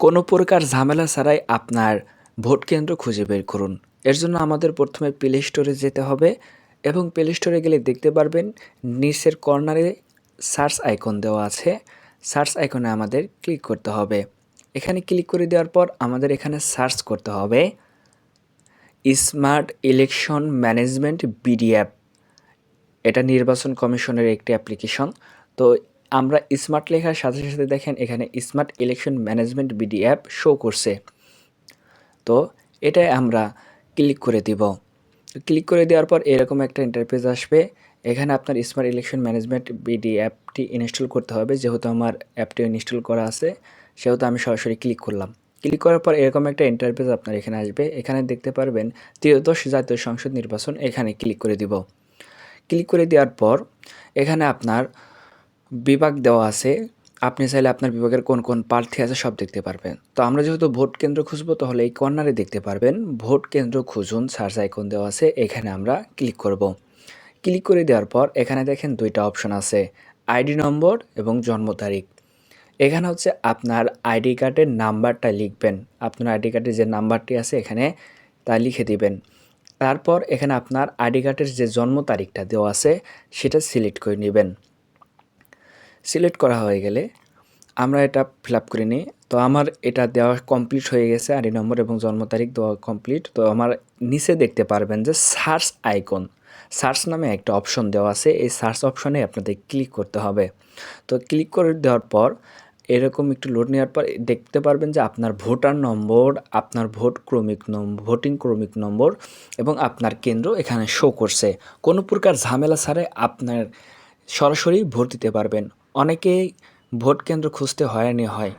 কোনো প্রকার ঝামেলা ছাড়াই আপনার ভোট কেন্দ্র খুঁজে বের করুন। এর জন্য আমাদের প্রথমে প্লে স্টোরে যেতে হবে এবং প্লে স্টোরে গেলে দেখতে পারবেন নিচের কর্নারে সার্চ আইকন দেওয়া আছে। সার্চ আইকনে আমাদের ক্লিক করতে হবে। এখানে ক্লিক করে দেওয়ার পর আমাদের এখানে সার্চ করতে হবে। স্মার্ট ইলেকশন ম্যানেজমেন্ট বিডিএফ এটা নির্বাচন কমিশনের একটি অ্যাপ্লিকেশন। তো আমরা স্মার্ট লেখার সাথে সাথে দেখেন এখানে smart election management BD app show করছে। তো এটাই আমরা ক্লিক করে দিব। ক্লিক করে দেওয়ার পর এরকম একটা ইন্টারফেস আসবে। এখানে আপনার স্মার্ট ইলেকশন ম্যানেজমেন্ট বিডি অ্যাপটি ইনস্টল করতে হবে। যেহেতু আমার অ্যাপটি ইনস্টল করা আছে, সেহেতু আমি সরাসরি ক্লিক করলাম। ক্লিক করার পর এরকম একটা ইন্টারফেস আপনার এখানে আসবে। এখানে দেখতে পারবেন ত্রয়োদশ জাতীয় সংসদ নির্বাচন এখানে ক্লিক করে দিব। ক্লিক করে দেওয়ার পর এখানে আপনার বিভাগ দেওয়া আছে, আপনি চাইলে আপনার বিভাগের কোন কোন প্রার্থী আছে সব দেখতে পারবেন। তো আমরা যেহেতু ভোট কেন্দ্র খুঁজবো, তাহলে এই কর্নারে দেখতে পারবেন, ভোট কেন্দ্র খুঁজুন, সার্চ আইকন দেওয়া আছে, এখানে আমরা ক্লিক করব। ক্লিক করে দেওয়ার পর এখানে দেখেন দুইটা অপশন আছে, আইডি নম্বর এবং জন্ম তারিখ। এখানে হচ্ছে আপনার আইডি কার্ডের নাম্বারটা লিখবেন, আপনার আইডি কার্ডের যে নাম্বারটি আছে এখানে তা লিখে দিবেন। তারপর এখানে আপনার আইডি কার্ডের যে জন্ম তারিখটা দেওয়া আছে, সেটা সিলেক্ট করে নেবেন। সিলেক্ট করা হয়ে গেলে আমরা এটা ফিল আপ করে নিই। তো আমার এটা দেওয়া কমপ্লিট হয়ে গেছে আইডি নম্বর এবং জন্ম তারিখ দেওয়া কমপ্লিট। তো আমার নিচে দেখতে পারবেন যে সার্চ আইকন। সার্চ নামে একটা অপশন দেওয়া আছে। এই সার্চ অপশনে আপনাদের ক্লিক করতে হবে। তো ক্লিক করে দেওয়ার পর এরকম একটু লোড নেওয়ার পর দেখতে পারবেন যে আপনার ভোটার নম্বর, আপনার ভোট ক্রমিক নম্বর ভোটিং ক্রমিক নম্বর এবং আপনার কেন্দ্র এখানে শো করছে। কোনো প্রকার ঝামেলা ছাড়াই আপনার সরাসরি ভোট দিতে পারবেন। অনেকেই ভোট কেন্দ্র খুঁজতে হয়রানি হয়।